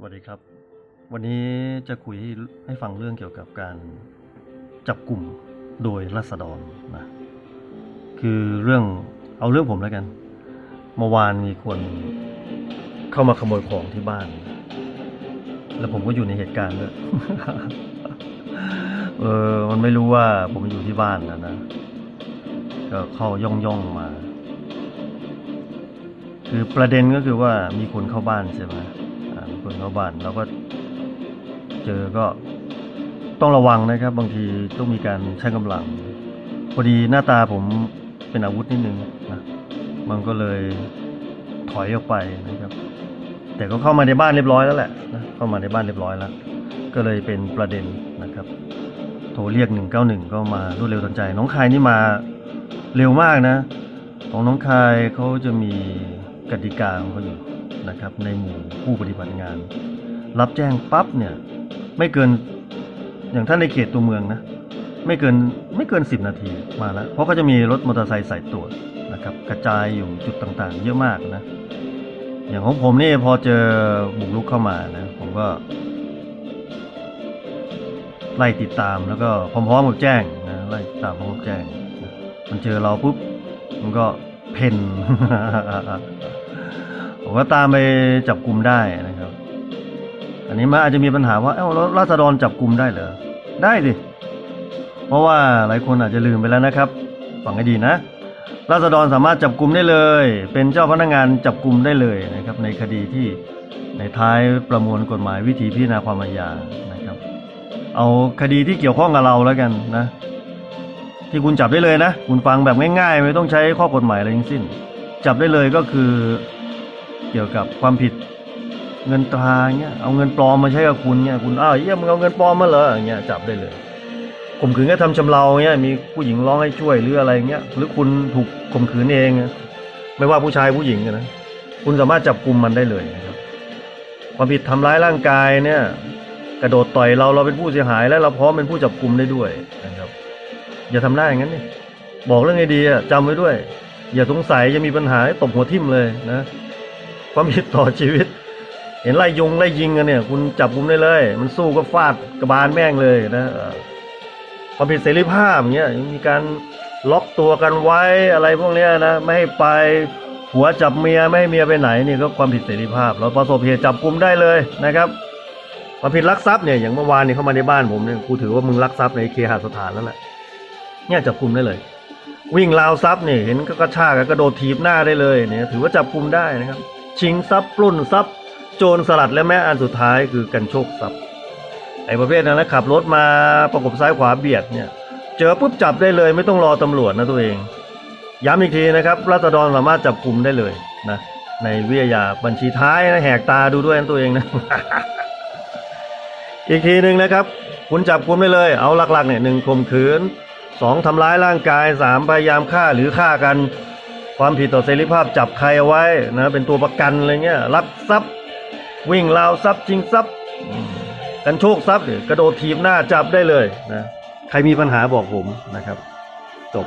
สวัสดีครับ วันนี้จะคุยให้ให้ฟังเรื่องเกี่ยวกับการจับกลุ่มโดยรัษฎรนะคือเรื่องเอาเรื่องผมแล้วกัน เมื่อวานมีคนเข้ามาขโมยของที่บ้าน แล้วผมก็อยู่ในเหตุการณ์ด้วยเออมันไม่รู้ว่าผมอยู่ที่บ้านนะนะก็เข้าย่องย่องมา คือประเด็นก็คือว่ามีคนเข้าบ้านใช่ไหม อ่ามีคนเข้าบ้านเราก็เจอก็ต้องระวังนะครับ บางทีต้องมีการใช้กำลัง พอดีหน้าตาผมเป็นอาวุธนิดนึงนะมันก็เลยถอยออกไปนะครับ แต่ก็เข้ามาในบ้านเรียบร้อยแล้วแหละนะเข้ามาในบ้านเรียบร้อยแล้ว ก็เลยเป็นประเด็นนะครับ โทรเรียก 191 ก็มารวดเร็วทันใจ น้องคายนี่มาเร็วมากนะ ของน้องคายเขาจะมีกติกาของเขาอยู่ นะครับในหมู่ผู้ปฏิบัติงาน รับแจ้งปั๊บเนี่ยไม่เกินอย่างท่านในเขตตัวเมืองนะไม่เกินไม่เกิน 10 นาทีมาแล้ว เพราะก็จะมีรถมอเตอร์ไซค์สายตรวจนะครับกระจายอยู่จุดต่างๆ เยอะมากนะ อย่างของผมนี่พอเจอบุกรุกเข้ามานะผมก็ ไล่ติดตามแล้วก็พร้อมๆกับแจ้งนะไล่ติดตามพร้อมกับแจ้งนะมันเจอเราปุ๊บมันก็เพ่น ผมก็ตามไปจับกลุ่มได้นะครับ อันนี้มันอาจจะมีปัญหาว่าเอ้าแล้วราษฎรจับกลุ่มได้เหรอได้ดิเพราะว่าหลายคนอาจจะลืมไปแล้วนะครับฟังให้ดีนะราษฎรสามารถจับกลุ่มได้เลย เป็นเจ้าพนักงานจับกลุ่มได้เลยนะครับ ในคดีที่ในท้ายประมวลกฎหมายวิธีพิจารณาความอาญานะครับ เอาคดีที่เกี่ยวข้องกับเราแล้วกันนะ ที่คุณจับได้เลยนะ คุณฟังแบบง่ายๆ ไม่ต้องใช้ข้อกฎหมายอะไรทั้งสิ้น จับได้เลยก็คือ เกี่ยวกับความผิดเงินตราเงี้ยเอาเงินปลอมมาใช้กับคุณเงี้ยคุณอ้าวเยี่ยมเอาเงินปลอมมาเหรอย่างเงี้ยจับได้เลยข่มขืนกระทำชำเราเงี้ยมีผู้หญิงร้องให้ช่วยหรืออะไรเงี้ยหรือคุณถูกข่มขืนเองอะไม่ว่าผู้ชายผู้หญิงนะคุณสามารถจับกลุ่มมันได้เลยนะครับความผิดทำร้ายร่างกายเนี่ยกระโดดต่อยเราเราเป็นผู้เสียหาย และเราพร้อมเป็นผู้จับกลุ่มได้ด้วยนะครับอย่าทำได้อย่างนั้นนี่บอกเรื่องไงดีอะจำไว้ด้วย อย่าสงสัยจะมีปัญหาตบหัวทิ่มเลยนะ ความผิดต่อชีวิต เห็นไล่ยงไล่ยิงกันเนี่ย คุณจับกุมได้เลย มันสู้ก็ฟาดกระบาลแม่งเลยนะความผิดเสรีภาพอย่างเงี้ยมีการล็อกตัวกันไว้อะไรพวกเนี้ยนะไม่ให้ไปผัวจับเมียไม่ให้เมียไปไหนนี่ก็ความผิดเสรีภาพ เราประสบเหตุจับกุมได้เลยนะครับความผิดลักทรัพย์เนี่ยอย่างเมื่อวานนี่เข้ามาในบ้านผมเนี่ยกูถือว่ามึงลักทรัพย์ในเคหสถานแล้วแหละเนี่ยจับกุมได้เลย วิ่งราวทรัพย์เนี่ยเห็นก็กระชากกระโดดถีบหน้าได้เลยเนี่ยถือว่าจับกุมได้นะครับ ชิงทรัพย์ปล้นทรัพย์ โจรสลัดและแม้อันสุดท้ายคือกันโชคทรัพย์ไอ้ประเภทนั้นนะขับรถมาประกบซ้ายขวาเบียดเนี่ยเจอปุ๊บจับได้เลยไม่ต้องรอตำรวจนะตัวเอง ย้ำอีกทีนะครับรัษฎรสามารถจับกลุ่มได้เลยนะในวิทยาบัญชีท้ายนะแหกตาดูด้วยนะตัวเองนะอีกทีหนึ่งนะครับ คุณจับกลุ่มได้เลย เอาหลักๆเนี่ยหนึ่งข่มขืนสองทำร้ายร่างกายสามพยายามฆ่าหรือฆ่ากัน ความผิดต่อเสรีภาพจับใครเอาไว้นะเป็นตัวประกันอะไรเงี้ยลักทรัพย์ วิ่งราวทรัพย์ชิงทรัพย์ กันโชคทรัพย์หรือกระโดดทีบหน้าจับได้เลยนะใครมีปัญหาบอกผมนะครับ จบ